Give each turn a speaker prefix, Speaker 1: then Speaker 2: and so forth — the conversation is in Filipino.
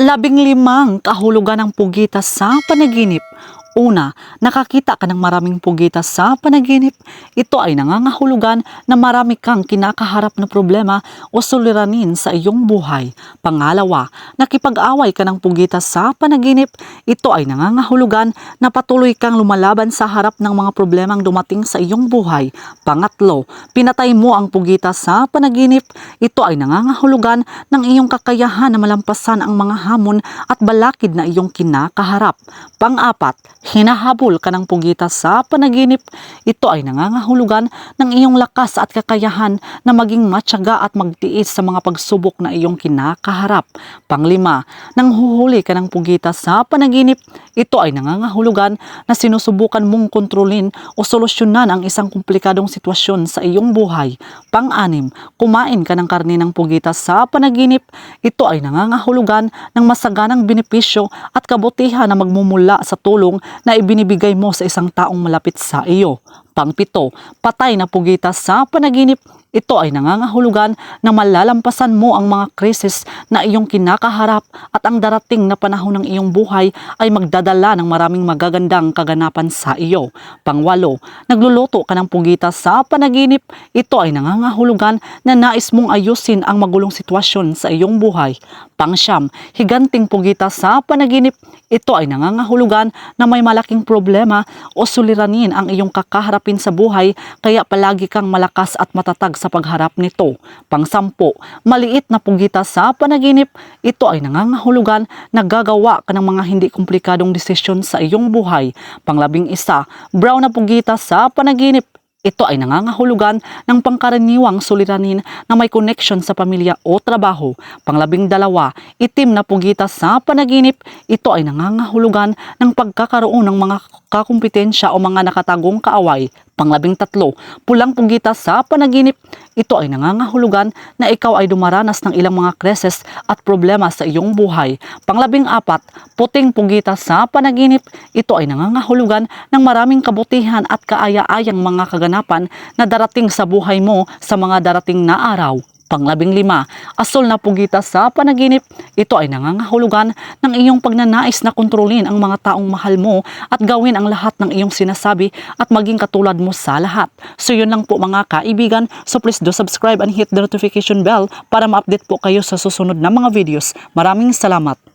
Speaker 1: labing limang kahulugan ng pugita sa panaginip. Una, nakakita ka ng maraming pugita sa panaginip. Ito ay nangangahulugan na marami kang kinakaharap na problema o suliranin sa iyong buhay. Pangalawa, nakipag-away ka ng pugita sa panaginip. Ito ay nangangahulugan na patuloy kang lumalaban sa harap ng mga problemang dumating sa iyong buhay. Pangatlo, pinatay mo ang pugita sa panaginip. Ito ay nangangahulugan ng iyong kakayahan na malampasan ang mga hamon at balakid na iyong kinakaharap. Pang-apat, hinahabol ka ng pugita sa panaginip. Ito ay nangangahulugan ng iyong lakas at kakayahan na maging matyaga at magtiis sa mga pagsubok na iyong kinakaharap. Panglima, nang huhuli ka ng pugita sa panaginip, ito ay nangangahulugan na sinusubukan mong kontrolin o solusyonan ang isang komplikadong sitwasyon sa iyong buhay. Pang-anim, kumain ka ng karne ng pugita sa panaginip. Ito ay nangangahulugan ng masaganang benepisyo at kabutihan na magmumula sa tulong na ibinibigay mo sa isang taong malapit sa iyo. Pangpito, patay na pugita sa panaginip. Ito ay nangangahulugan na malalampasan mo ang mga krisis na iyong kinakaharap at ang darating na panahon ng iyong buhay ay magdadala ng maraming magagandang kaganapan sa iyo. Pangwalo, nagluluto ka ng pugita sa panaginip. Ito ay nangangahulugan na nais mong ayusin ang magulong sitwasyon sa iyong buhay. Pangsyam, higanting pugita sa panaginip. Ito ay nangangahulugan na may malaking problema o suliranin ang iyong kakaharapin sa buhay kaya palagi kang malakas at matatag sa pagharap nito. Pangsampo, maliit na pugita sa panaginip. Ito ay nangangahulugan na gagawa ka ng mga hindi komplikadong desisyon sa iyong buhay. Panglabing isa, brown na pugita sa panaginip. Ito ay nangangahulugan ng pangkaraniwang suliranin na may connection sa pamilya o trabaho. Panglabing dalawa, itim na pugita sa panaginip. Ito ay nangangahulugan ng pagkakaroon ng mga kakumpetensya o mga nakatagong kaaway. Panglabing tatlo, pulang pugita sa panaginip. Ito ay nangangahulugan na ikaw ay dumaranas ng ilang mga krisis at problema sa iyong buhay. Panglabing apat, puting pugita sa panaginip. Ito ay nangangahulugan ng maraming kabutihan at kaaya-ayang mga kaganapan na darating sa buhay mo sa mga darating na araw. Panglabing lima, asol na pugita sa panaginip. Ito ay nangangahulugan ng iyong pagnanais na kontrolin ang mga taong mahal mo at gawin ang lahat ng iyong sinasabi at maging katulad mo sa lahat. So yun lang po mga kaibigan. So please do subscribe and hit the notification bell para ma-update po kayo sa susunod na mga videos. Maraming salamat.